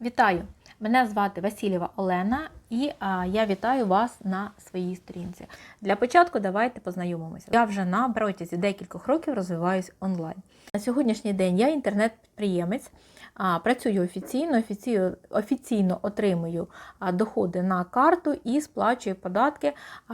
Вітаю! Мене звати Васильєва Олена і а, я вітаю вас на своїй сторінці. Для початку давайте познайомимося. Я вже на протязі декількох років розвиваюсь онлайн. На сьогоднішній день я інтернет-підприємець, працюю офіційно, офіційно, офіційно отримую доходи на карту і сплачую податки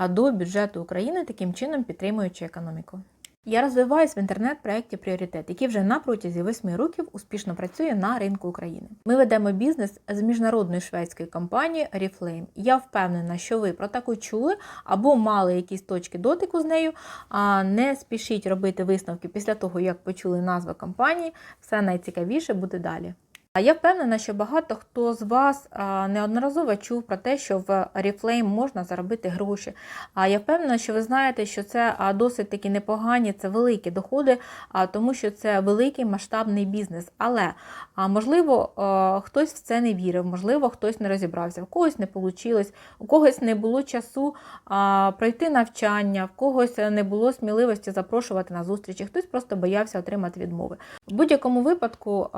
до бюджету України, таким чином підтримуючи економіку. Я розвиваюсь в інтернет-проєкті Пріоритет, який вже на протязі 8 років успішно працює на ринку України. Ми ведемо бізнес з міжнародною шведської компанії Reflame. Я впевнена, що ви про таку чули або мали якісь точки дотику з нею. А не спішіть робити висновки після того, як почули назву компанії. Все найцікавіше буде далі. Я впевнена, що багато хто з вас неодноразово чув про те, що в Reflame можна заробити гроші. А я впевнена, що ви знаєте, що це досить таки непогані, це великі доходи, тому що це великий масштабний бізнес. Але можливо, хтось в це не вірив, можливо, хтось не розібрався, в когось не вийшло, у когось не було часу пройти навчання, в когось не було сміливості запрошувати на зустрічі, хтось просто боявся отримати відмови. В будь-якому випадку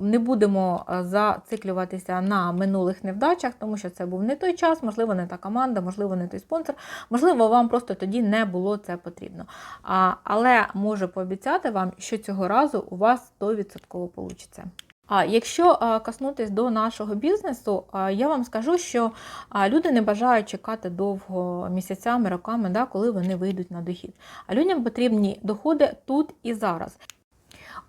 не будемо зациклюватися на минулих невдачах, тому що це був не той час, можливо, не та команда, можливо, не той спонсор, можливо, вам просто тоді не було це потрібно. А, Але можу пообіцяти вам, що цього разу у вас 100% вийде. А якщо а, коснутись до нашого бізнесу, а, я вам скажу, що люди не бажають чекати довго місяцями, роками, да, коли вони вийдуть на дохід. А людям потрібні доходи тут і зараз.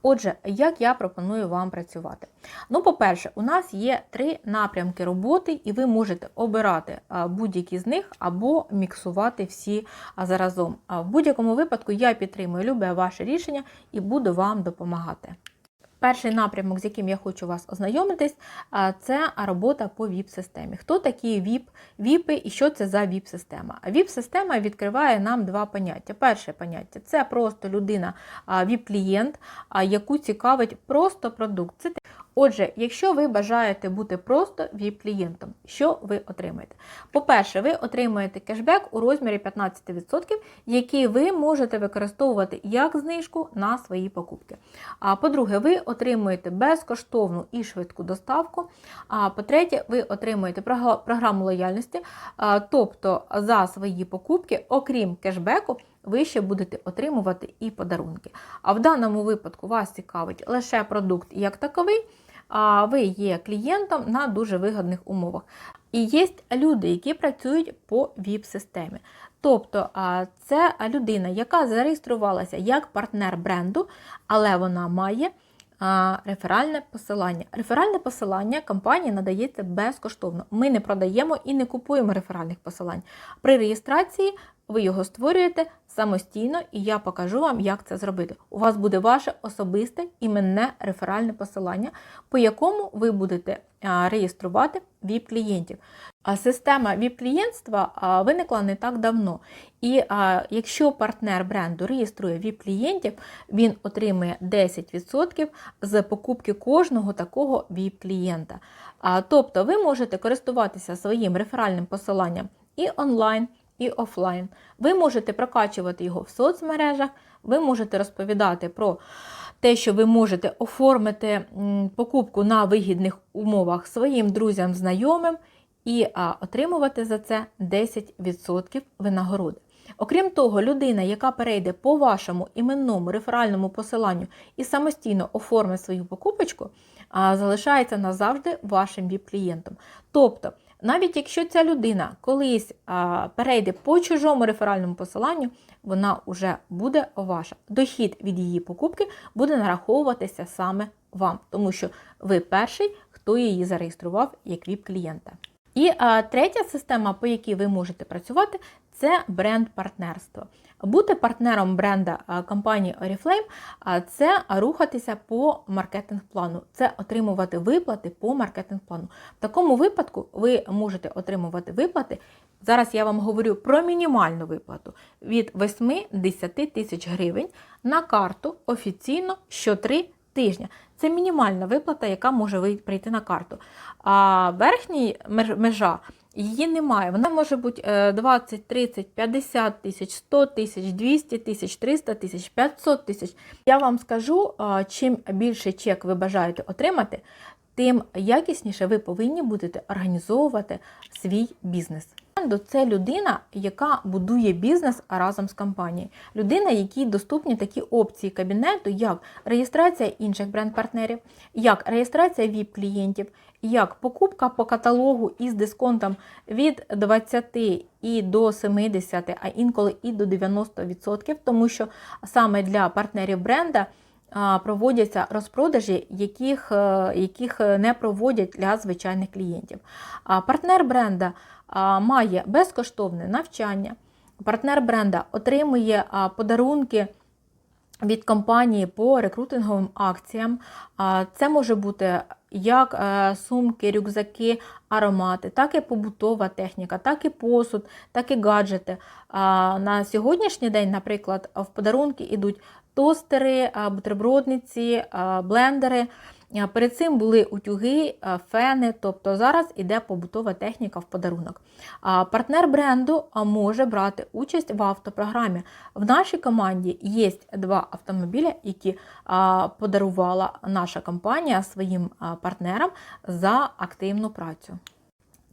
Отже, як я пропоную вам працювати? Ну, по-перше, у нас є три напрямки роботи, і ви можете обирати будь-які з них або міксувати всі заразом. В будь-якому випадку я підтримую любе ваше рішення і буду вам допомагати. Перший напрямок, з яким я хочу вас ознайомитись, це робота по ВІП-системі. Хто такі ВІП, ВІПи і що це за ВІП-система? ВІП-система відкриває нам два поняття. Перше поняття це просто людина, ВІП-клієнт, яку цікавить просто продукт. Це Отже, якщо ви бажаєте бути просто ВІП-клієнтом, що ви отримаєте? По-перше, ви отримаєте кешбек у розмірі 15%, який ви можете використовувати як знижку на свої покупки. А по-друге, ви отримуєте безкоштовну і швидку доставку. А по-третє, ви отримуєте програму лояльності, тобто за свої покупки, окрім кешбеку, ви ще будете отримувати і подарунки. А в даному випадку вас цікавить лише продукт як таковий, ви є клієнтом на дуже вигідних умовах. І є люди, які працюють по ВІП-системі. Тобто це людина, яка зареєструвалася як партнер бренду, але вона має реферальне посилання. Реферальне посилання компанії надається безкоштовно. Ми не продаємо і не купуємо реферальних посилань. При реєстрації ви його створюєте самостійно, і я покажу вам, як це зробити. У вас буде ваше особисте іменне реферальне посилання, по якому ви будете реєструвати ВІП-клієнтів. Система ВІП-клієнтства виникла не так давно. І якщо партнер бренду реєструє ВІП-клієнтів, він отримує 10% з покупки кожного такого ВІП-клієнта. Тобто ви можете користуватися своїм реферальним посиланням і онлайн і офлайн. Ви можете прокачувати його в соцмережах, ви можете розповідати про те, що ви можете оформити покупку на вигідних умовах своїм друзям, знайомим і отримувати за це 10% винагороди. Окрім того, людина, яка перейде по вашому іменному реферальному посиланню і самостійно оформить свою покупочку, залишається назавжди вашим віп-клієнтом. Тобто, навіть якщо ця людина колись а, перейде по чужому реферальному посиланню, вона вже буде ваша. Дохід від її покупки буде нараховуватися саме вам, тому що ви перший, хто її зареєстрував як ВІП-клієнта. І а, третя система, по якій ви можете працювати, це бренд-партнерство. Бути партнером бренда компанії Oriflame – це рухатися по маркетинг-плану, це отримувати виплати по маркетинг-плану. В такому випадку ви можете отримувати виплати. Зараз я вам говорю про мінімальну виплату від 8-10 тисяч гривень на карту офіційно що 3 тижня. Це мінімальна виплата, яка може прийти на карту. А верхній межа Її немає. Вона може бути 20, 30, 50 тисяч, 100 тисяч, 200 тисяч, 300 тисяч, 500 тисяч. Я вам скажу, чим більше чек ви бажаєте отримати, тим якісніше ви повинні будете організовувати свій бізнес. Це людина, яка будує бізнес разом з компанією. Людина, якій доступні такі опції кабінету, як реєстрація інших бренд-партнерів, як реєстрація ВІП-клієнтів, як покупка по каталогу із дисконтом від 20 і до 70, а інколи і до 90%, тому що саме для партнерів бренда проводяться розпродажі, яких, е, яких не проводять для звичайних клієнтів. Партнер бренда має безкоштовне навчання. Партнер бренда отримує подарунки від компанії по рекрутинговим акціям. Це може бути як е, сумки, рюкзаки, аромати, так і побутова техніка, так і посуд, так і гаджети. На сьогоднішній день, наприклад, в подарунки йдуть тостери, бутербродниці, блендери. Перед цим були утюги, фени, тобто зараз іде побутова техніка в подарунок. Партнер бренду може брати участь в автопрограмі. В нашій команді є два автомобіля, які подарувала наша компанія своїм партнерам за активну працю.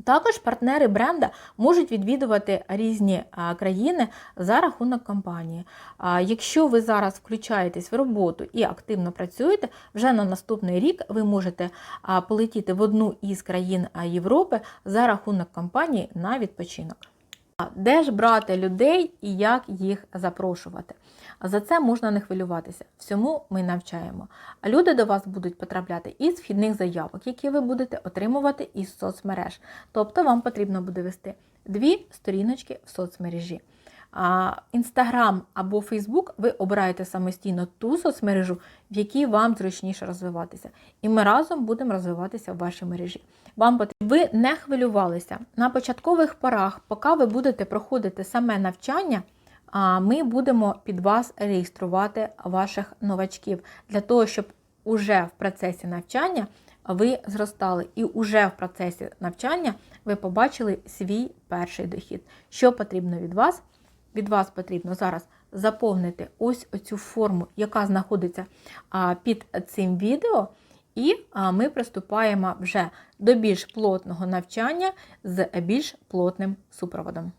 Також партнери бренда можуть відвідувати різні країни за рахунок компанії. Якщо ви зараз включаєтесь в роботу і активно працюєте, вже на наступний рік ви можете полетіти в одну із країн Європи за рахунок компанії на відпочинок. Де ж брати людей і як їх запрошувати? За це можна не хвилюватися. Всьому ми навчаємо. А люди до вас будуть потрапляти із вхідних заявок, які ви будете отримувати із соцмереж. Тобто вам потрібно буде вести дві сторіночки в соцмережі. Інстаграм або Фейсбук ви обираєте самостійно ту соцмережу, в якій вам зручніше розвиватися. І ми разом будемо розвиватися в вашій мережі. Вам потрібно, ви не хвилювалися на початкових порах, поки ви будете проходити саме навчання. Ми будемо під вас реєструвати ваших новачків для того, щоб уже в процесі навчання ви зростали, і уже в процесі навчання ви побачили свій перший дохід. Що потрібно від вас? Від вас потрібно зараз заповнити ось оцю форму, яка знаходиться під цим відео, і ми приступаємо вже до більш плотного навчання з більш плотним супроводом.